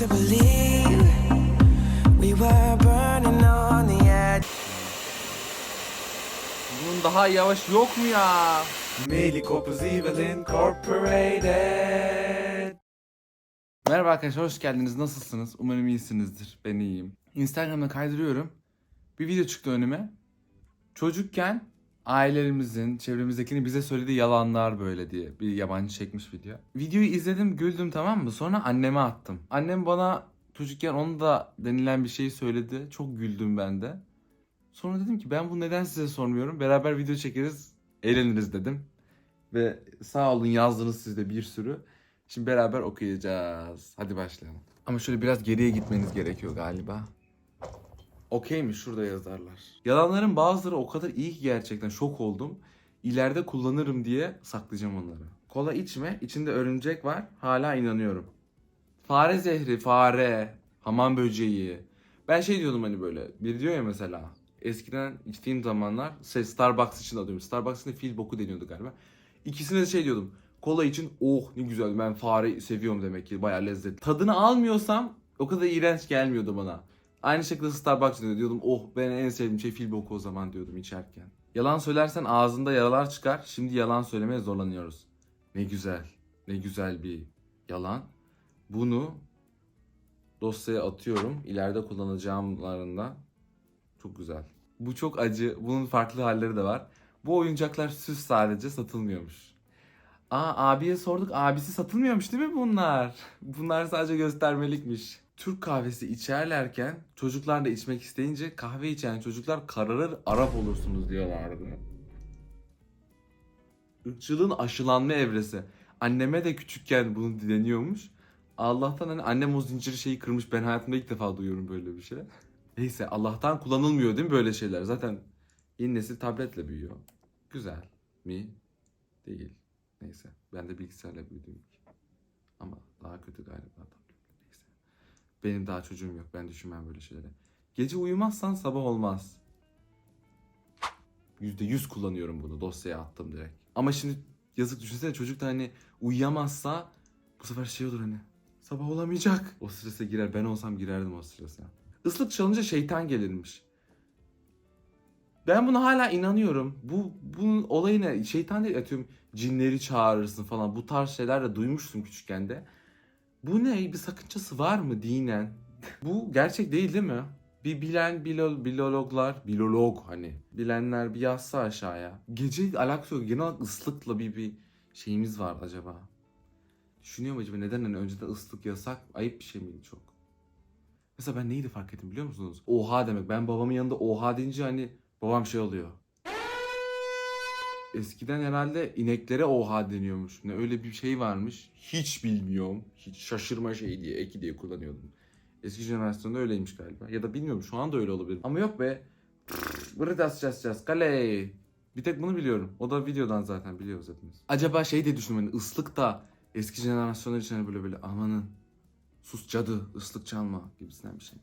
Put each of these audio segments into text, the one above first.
to believe we were burning on the edge. Bunun daha yavaş yok mu ya? Melikopuz Evil Incorporated. Merhaba arkadaşlar hoş geldiniz. Nasılsınız? Umarım iyisinizdir. Ben iyiyim. Instagram'da kaydırıyorum. Bir video çıktı önüme. Çocukken ailelerimizin, çevremizdekinin bize söylediği yalanlar böyle diye bir yabancı çekmiş video. Videoyu izledim, güldüm tamam mı? Sonra anneme attım. Annem bana çocukken onu da denilen bir şeyi söyledi. Çok güldüm ben de. Sonra dedim ki ben bunu neden size sormuyorum? Beraber video çekeriz, eğleniriz dedim. Ve sağ olun yazdınız siz de bir sürü. Şimdi beraber okuyacağız. Hadi başlayalım. Ama şöyle biraz geriye gitmeniz gerekiyor galiba. Okey mi? Şurada yazarlar. Yalanların bazıları o kadar iyi ki gerçekten şok oldum. İleride kullanırım diye saklayacağım onları. Kola içme, içinde örümcek var. Hala inanıyorum. Fare zehri, fare, hamam böceği. Ben şey diyordum hani böyle. Bir diyor ya mesela. Eskiden içtiğim zamanlar şey Starbucks için alıyorum. Starbucks'ın fil boku deniyordu galiba. İkisine de şey diyordum. Kola için oh ne güzel ben fare seviyorum demek ki bayağı lezzetli. Tadını almıyorsam o kadar iğrenç gelmiyordu bana. Aynı şekilde Starbucks diyordum oh ben en sevdiğim şey fil boku o zaman diyordum içerken. Yalan söylersen ağzında yaralar çıkar. Şimdi yalan söylemeye zorlanıyoruz. Ne güzel. Ne güzel bir yalan. Bunu dosyaya atıyorum. İleride kullanacağımlarında. Çok güzel. Bu çok acı. Bunun farklı halleri de var. Bu oyuncaklar süs sadece satılmıyormuş. Aa abiye sorduk. Abisi satılmıyormuş değil mi bunlar? Bunlar sadece göstermelikmiş. Türk kahvesi içerlerken çocuklar da içmek isteyince kahve içen çocuklar kararır Arap olursunuz diyorlardı. Irkçılığın aşılanma evresi. Anneme de küçükken bunu deniyormuş. Allah'tan hani annem o zincir şeyi kırmış. Ben hayatımda ilk defa duyuyorum böyle bir şey. Neyse Allah'tan kullanılmıyor değil mi böyle şeyler? Zaten yeni nesil tabletle büyüyor. Güzel mi? Değil. Neyse. Ben de bilgisayarla büyüdüm. Ama daha kötü galiba. Benim daha çocuğum yok. Ben düşünmem böyle şeylere. Gece uyumazsan sabah olmaz. %100 kullanıyorum bunu. Dosyaya attım direkt. Ama şimdi yazık düşünsene çocuk da hani uyuyamazsa bu sefer şey olur hani sabah olamayacak. O strese girer. Ben olsam girerdim o strese. Islık çalınca şeytan gelirmiş. Ben buna hala inanıyorum. Bu bunun olayı ne? Şeytan değil atıyorum cinleri çağırırsın falan. Bu tarz şeyler de duymuştum küçükken de. Bu ne? Bir sakıncası var mı dinen? Bu gerçek değil değil mi? Bir bilen bilo, bilologlar, bilolog hani bilenler bir yazsa aşağıya. Gece alakası yok. Genel ıslıkla bir bir şeyimiz var acaba. Düşünüyorum acaba neden hani önceden ıslık yasak ayıp bir şey miydi çok? Mesela ben neydi fark ettim biliyor musunuz? Oha demek. Ben babamın yanında oha deyince hani babam şey oluyor. Eskiden herhalde ineklere oha deniyormuş. Ne öyle bir şey varmış. Hiç bilmiyorum. Hiç şaşırma şey diye, eki diye kullanıyordum. Eski jenerasyonda öyleymiş galiba. Ya da bilmiyorum şu anda öyle olabilir. Ama yok be. Bırıdas cas cas kale. Bir tek bunu biliyorum. O da videodan zaten biliyoruz hepimiz. Acaba şey diye düşündüm hani ıslık da eski jenerasyonlar için hani böyle böyle amanın sus cadı ıslık çalma gibisinden bir şey.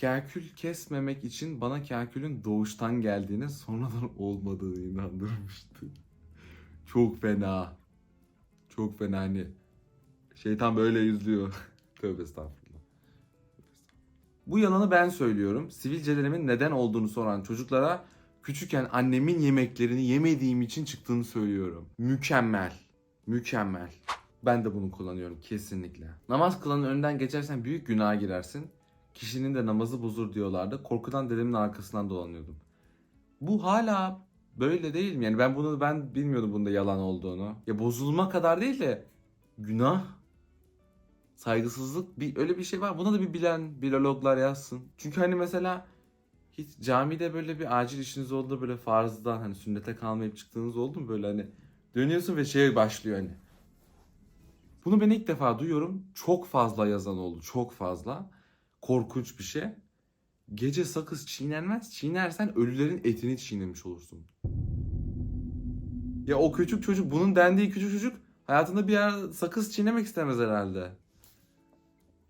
Kakül kesmemek için bana kakülün doğuştan geldiğini sonradan olmadığını inandırmıştı. Çok fena. Çok fena hani. Şeytan böyle yüzlüyor. Tövbe estağfurullah. Bu yalanı ben söylüyorum. Sivilcelerimin neden olduğunu soran çocuklara küçükken annemin yemeklerini yemediğim için çıktığını söylüyorum. Mükemmel. Mükemmel. Ben de bunu kullanıyorum kesinlikle. Namaz kılanın önünden geçersen büyük günaha girersin. Kişinin de namazı bozur diyorlardı. Korkudan dedemin arkasından dolanıyordum. Bu hala böyle değil mi? Yani ben bunu ben bilmiyordum bunda yalan olduğunu. Ya bozulma kadar değil de günah saygısızlık bir öyle bir şey var. Buna da bir bilen bilologlar yazsın. Çünkü hani mesela hiç camide böyle bir acil işiniz oldu böyle farzdan hani sünnete kalmayıp çıktığınız oldu mu böyle hani dönüyorsun ve şey başlıyor hani. Bunu ben ilk defa duyuyorum. Çok fazla yazan oldu. Çok fazla. Korkunç bir şey. Gece sakız çiğnenmez. Çiğnersen ölülerin etini çiğnemiş olursun. Ya o küçük çocuk, bunun dendiği küçük çocuk hayatında bir yer sakız çiğnemek istemez herhalde.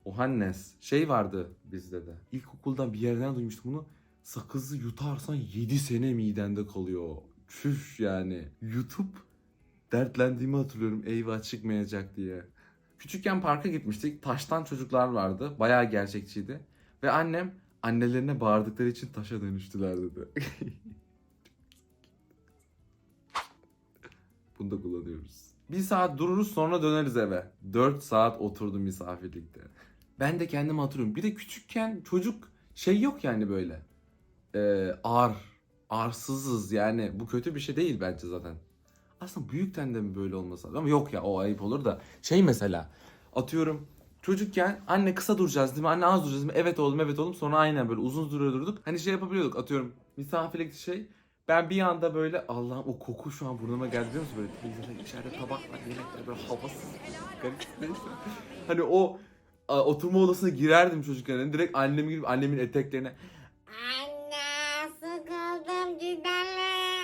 Ohannes. Şey vardı bizde de. İlkokuldan bir yerden duymuştum bunu. Sakızı yutarsan 7 sene midende kalıyor. Çüş yani. Yutup dertlendiğimi hatırlıyorum eyvah çıkmayacak diye. Küçükken parka gitmiştik. Taştan çocuklar vardı. Bayağı gerçekçiydi. Ve annem annelerine bağırdıkları için taşa dönüştüler dedi. Bunu da kullanıyoruz. Bir saat dururuz sonra döneriz eve. 4 saat oturdum misafirlikte. Ben de kendimi hatırlıyorum. Bir de küçükken çocuk şey yok yani böyle. Ee, ağır. Arsızız yani. Bu kötü bir şey değil bence zaten. Aslında büyükten de mi böyle olmasa? Ama yok ya o ayıp olur da. Şey mesela atıyorum çocukken anne kısa duracağız değil mi? Anne az duracağız değil mi? Evet oğlum evet oğlum. Sonra aynen böyle uzun süre durduk. Hani şey yapabiliyorduk atıyorum misafirlikte şey. Ben bir anda böyle Allah'ım o koku şu an burnuma geldi biliyor musun? Böyle içeride tabaklar, yemekler böyle havasız. Garip neyse. Hani o a, oturma odasına girerdim çocukken. Yani direkt annemi gidip annemin eteklerine Anne.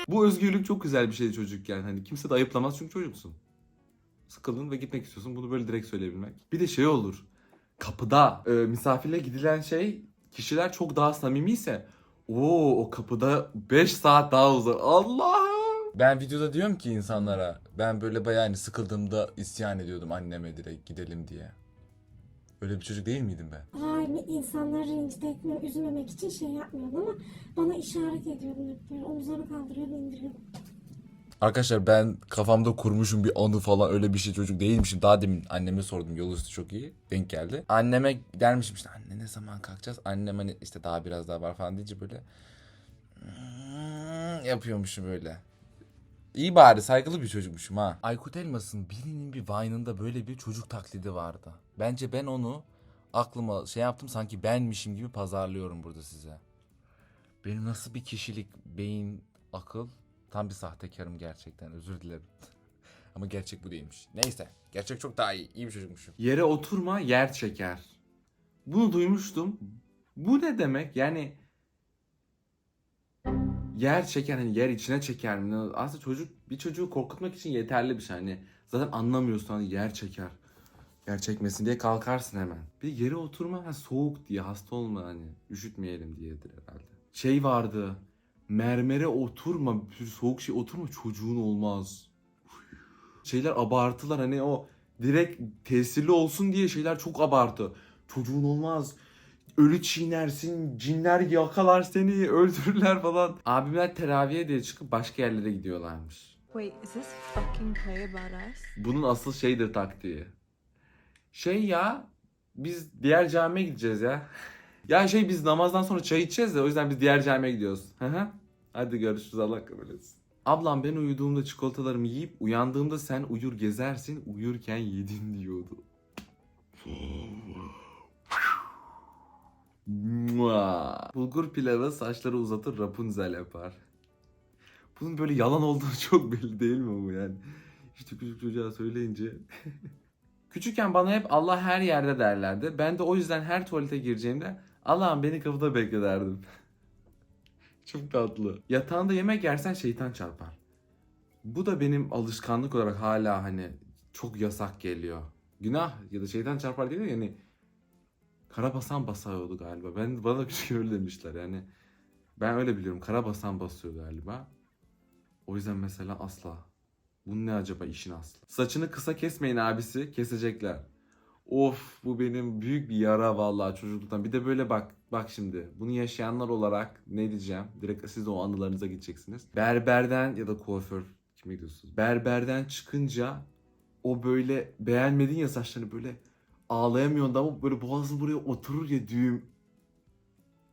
Bu özgürlük çok güzel bir şeydi çocukken. Hani kimse de ayıplamaz çünkü çocuksun. Sıkıldın ve gitmek istiyorsun. Bunu böyle direkt söyleyebilmek. Bir de şey olur. Kapıda e, misafirle gidilen şey kişiler çok daha samimiyse o o kapıda 5 saat daha uzar. Allah'ım. Ben videoda diyorum ki insanlara ben böyle bayağı hani sıkıldığımda isyan ediyordum anneme direkt gidelim diye. Öyle bir çocuk değil miydim ben? Hayır insanları rencide etme, üzmemek için şey yapmıyordum ama bana işaret ediyordum hep böyle omuzlarını kaldırıyordum indiriyordum. Arkadaşlar ben kafamda kurmuşum bir anı falan öyle bir şey çocuk değilmişim. Daha demin anneme sordum yol üstü çok iyi denk geldi. Anneme dermişim işte anne ne zaman kalkacağız? Annem hani işte daha biraz daha var falan deyince böyle "Hmm," yapıyormuşum böyle. İyi bari saygılı bir çocukmuşum ha. Aykut Elmas'ın birinin bir Vine'ında böyle bir çocuk taklidi vardı. Bence ben onu aklıma şey yaptım sanki benmişim gibi pazarlıyorum burada size. Benim nasıl bir kişilik, beyin, akıl tam bir sahtekarım gerçekten özür dilerim. Ama gerçek bu değilmiş. Neyse gerçek çok daha iyi. İyi bir çocukmuşum. Yere oturma yer çeker. Bunu duymuştum. Bu ne demek? Yani yer çeker hani yer içine çeker mi? Aslında çocuk bir çocuğu korkutmak için yeterli bir şey. Hani zaten anlamıyorsun hani yer çeker. Yer çekmesin diye kalkarsın hemen. Bir yere oturma ha, soğuk diye hasta olma hani üşütmeyelim diyedir herhalde. Şey vardı. Mermere oturma, bir soğuk şey oturma çocuğun olmaz. Şeyler abartılar hani o direkt tesirli olsun diye şeyler çok abartı. Çocuğun olmaz. Ölü çiğnersin, cinler yakalar seni, öldürürler falan. Abimler teraviye diye çıkıp başka yerlere gidiyorlarmış. Wait, is this fucking play about us? Bunun asıl şeydir taktiği. Şey ya, biz diğer camiye gideceğiz ya. ya şey biz namazdan sonra çay içeceğiz de o yüzden biz diğer camiye gidiyoruz. Hı hı. Hadi görüşürüz Allah kabul etsin. Ablam ben uyuduğumda çikolatalarımı yiyip uyandığımda sen uyur gezersin uyurken yedin diyordu. Mua. Bulgur pilavı saçları uzatır Rapunzel yapar. Bunun böyle yalan olduğu çok belli değil mi bu yani? İşte küçük çocuğa söyleyince. Küçükken bana hep Allah her yerde derlerdi. Ben de o yüzden her tuvalete gireceğimde Allah'ım beni kapıda bekle derdim. çok tatlı. Yatağında yemek yersen şeytan çarpar. Bu da benim alışkanlık olarak hala hani çok yasak geliyor. Günah ya da şeytan çarpar değil de yani karabasan basıyordu galiba. Ben bana küçük öyle demişler yani. Ben öyle biliyorum. Karabasan basıyor galiba. O yüzden mesela asla. Bu ne acaba işin aslı? Saçını kısa kesmeyin abisi. Kesecekler. Of bu benim büyük bir yara vallahi çocukluktan. Bir de böyle bak bak şimdi. Bunu yaşayanlar olarak ne diyeceğim? Direkt siz de o anılarınıza gideceksiniz. Berberden ya da kuaför kime gidiyorsunuz? Berberden çıkınca o böyle beğenmedin ya saçlarını böyle ağlayamıyordu ama böyle boğazın buraya oturur ya düğüm.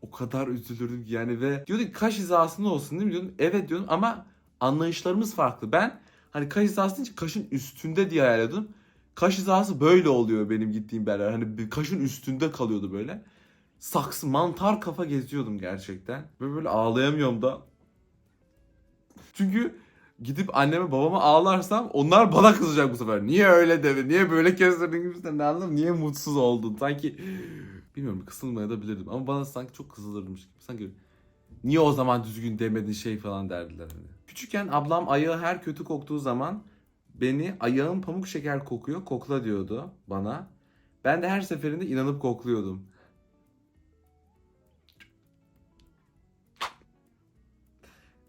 O kadar üzülürdüm yani ve diyordum ki kaş hizasında olsun değil mi diyordum. Evet diyordum ama anlayışlarımız farklı. Ben hani kaş hizası deyince kaşın üstünde diye hayal ediyordum. Kaş hizası böyle oluyor benim gittiğim berber. Hani kaşın üstünde kalıyordu böyle. Saksı mantar kafa geziyordum gerçekten. Ve böyle ağlayamıyorum da. Çünkü gidip anneme babama ağlarsam onlar bana kızacak bu sefer. Niye öyle demedin? Niye böyle kestirdin gibisinden ne anladım? Niye mutsuz oldun? Sanki bilmiyorum kısılmaya da bilirdim ama bana sanki çok kızılırmış gibi. Sanki niye o zaman düzgün demedin şey falan derdiler hani. Küçükken ablam ayağı her kötü koktuğu zaman beni ayağım pamuk şeker kokuyor kokla diyordu bana. Ben de her seferinde inanıp kokluyordum.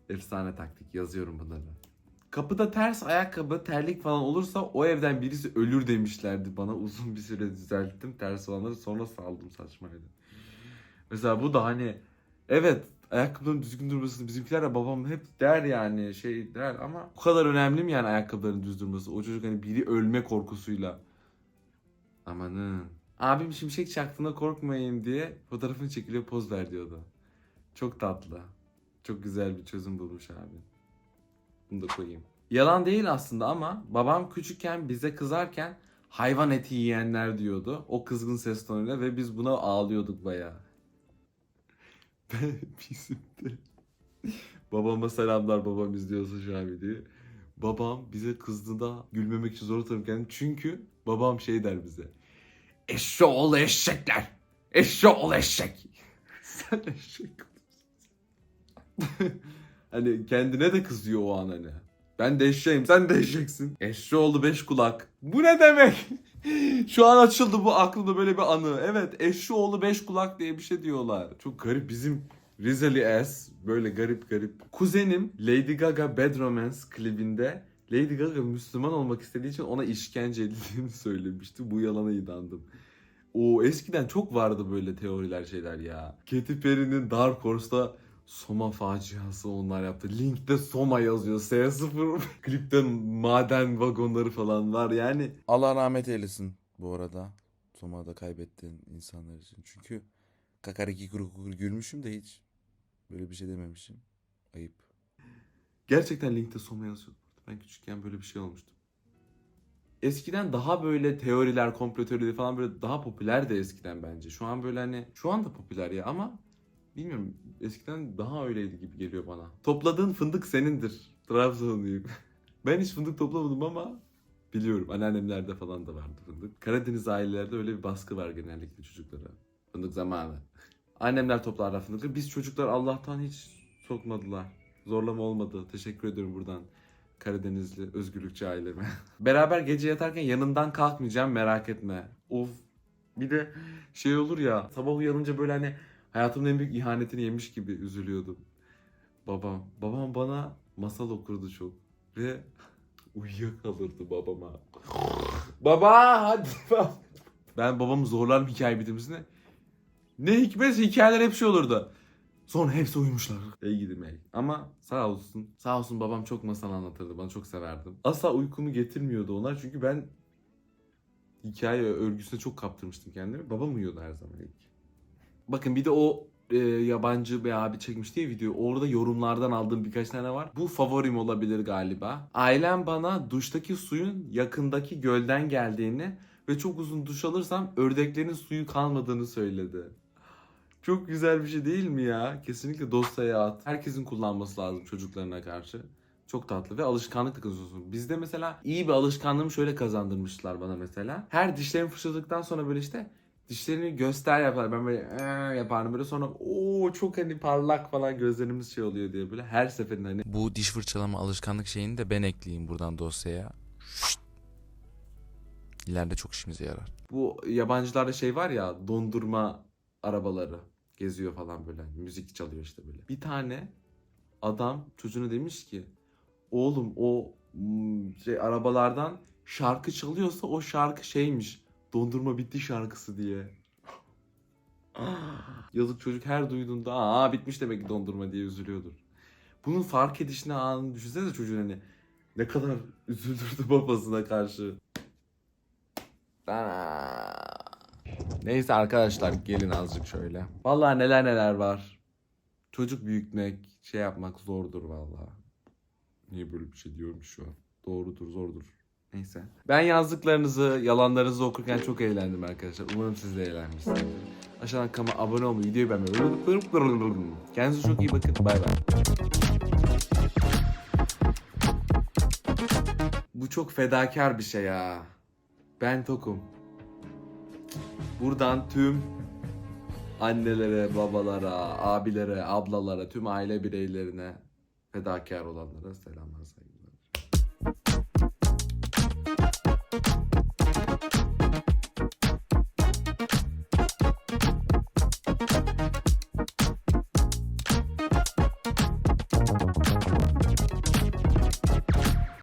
Efsane taktik yazıyorum bunları. Kapıda ters ayakkabı, terlik falan olursa o evden birisi ölür demişlerdi bana. Uzun bir süre düzelttim ters olanları sonra saldım saçmaydı. Mesela bu da hani evet ayakkabıların düzgün durmasını bizimkiler de babam hep der yani şey der ama bu kadar önemli mi yani ayakkabıların düz durması? O çocuk hani biri ölme korkusuyla. Amanın. Abim şimşek çaktığında korkmayın diye fotoğrafını çekiliyor poz ver diyordu. Çok tatlı. Çok güzel bir çözüm bulmuş abi. Bunu da koyayım. Yalan değil aslında ama babam küçükken bize kızarken hayvan eti yiyenler diyordu. O kızgın ses tonuyla ve biz buna ağlıyorduk bayağı. Bizim de. Babama selamlar babam izliyorsa şu an videoyu. Babam bize kızdığında gülmemek için zor tutarım kendimi. Çünkü babam şey der bize. Eşşoğlu eşekler. Eşşoğlu eşek. Sen eşek hani kendine de kızıyor o an hani. Ben de eşeğim sen de eşeksin. Eşşoğlu beş kulak. Bu ne demek? Şu an açıldı bu aklımda böyle bir anı. Evet eşşoğlu beş kulak diye bir şey diyorlar. Çok garip bizim Rizeli ass böyle garip garip. Kuzenim Lady Gaga Bad Romance klibinde Lady Gaga Müslüman olmak istediği için ona işkence edildiğini söylemişti. Bu yalana inandım. O eskiden çok vardı böyle teoriler şeyler ya. Katy Perry'nin Dark Horse'da Soma faciası onlar yaptı. Link'te Soma yazıyor. S0 klipten maden vagonları falan var yani. Allah rahmet eylesin bu arada. Soma'da kaybettiğin insanlar için. Çünkü kakariki kuru kuru gülmüşüm de hiç böyle bir şey dememişim. Ayıp. Gerçekten Link'te Soma yazıyor. Ben küçükken böyle bir şey olmuştu. Eskiden daha böyle teoriler, komplo teorileri falan böyle daha popülerdi eskiden bence. Şu an böyle hani şu anda popüler ya ama bilmiyorum eskiden daha öyleydi gibi geliyor bana. Topladığın fındık senindir. Trabzonluyum. ben hiç fındık toplamadım ama biliyorum. Anneannemlerde falan da vardı fındık. Karadeniz ailelerde öyle bir baskı var genellikle çocuklara. Fındık zamanı. Annemler toplarlar fındıkları. Biz çocuklar Allah'tan hiç sokmadılar. Zorlama olmadı. Teşekkür ediyorum buradan. Karadenizli özgürlükçü aileme. Beraber gece yatarken yanından kalkmayacağım merak etme. Of. Bir de şey olur ya sabah uyanınca böyle hani hayatımın en büyük ihanetini yemiş gibi üzülüyordum. Babam. Babam bana masal okurdu çok. Ve uyuyakalırdı babama. Baba hadi. Ben babamı zorlarım hikaye bitirmesine. Ne hikmet hikayeler hep şey olurdu. Sonra hepsi uyumuşlar. Ey gidim ey. Ama sağ olsun. Sağ olsun babam çok masal anlatırdı. Bana çok severdim. Asla uykumu getirmiyordu onlar. Çünkü ben hikaye örgüsüne çok kaptırmıştım kendimi. Babam uyuyordu her zaman ilk. Bakın bir de o e, yabancı bir abi çekmişti ya video. Orada yorumlardan aldığım birkaç tane var. Bu favorim olabilir galiba. Ailem bana duştaki suyun yakındaki gölden geldiğini ve çok uzun duş alırsam ördeklerin suyu kalmadığını söyledi. Çok güzel bir şey değil mi ya? Kesinlikle dosyaya at. Herkesin kullanması lazım çocuklarına karşı. Çok tatlı ve alışkanlık kazanıyorsun. Bizde mesela iyi bir alışkanlığımı şöyle kazandırmışlar bana mesela. Her dişlerimi fırçaladıktan sonra böyle işte dişlerini göster yapar. Ben böyle "Ee" yapardım böyle sonra o çok hani parlak falan gözlerimiz şey oluyor diye böyle her seferinde hani Bu diş fırçalama alışkanlık şeyini de ben ekleyeyim buradan dosyaya. Şşt. İleride çok işimize yarar. bu yabancılarda şey var ya dondurma arabaları geziyor falan böyle müzik çalıyor işte böyle. Bir tane adam çocuğuna demiş ki oğlum o şey arabalardan şarkı çalıyorsa o şarkı şeymiş dondurma bitti şarkısı diye. Yazık çocuk her duyduğunda aa bitmiş demek ki dondurma diye üzülüyordur. Bunun fark edişine anını düşünsene çocuğun hani ne kadar üzüldürdü babasına karşı. Neyse arkadaşlar gelin azıcık şöyle. Vallahi neler neler var. Çocuk büyütmek, şey yapmak zordur vallahi. Niye böyle bir şey diyorum şu an? Doğrudur, zordur. Neyse. Ben yazdıklarınızı, yalanlarınızı okurken çok eğlendim arkadaşlar. Umarım siz de eğlenmişsinizdir. Aşağıdan kanalıma abone olmayı, videoyu beğenmeyi. Kendinize çok iyi bakın. Bay bay. Bu çok fedakar bir şey ya. Ben tokum. Buradan tüm annelere, babalara, abilere, ablalara, tüm aile bireylerine fedakar olanlara selamlar. Thank you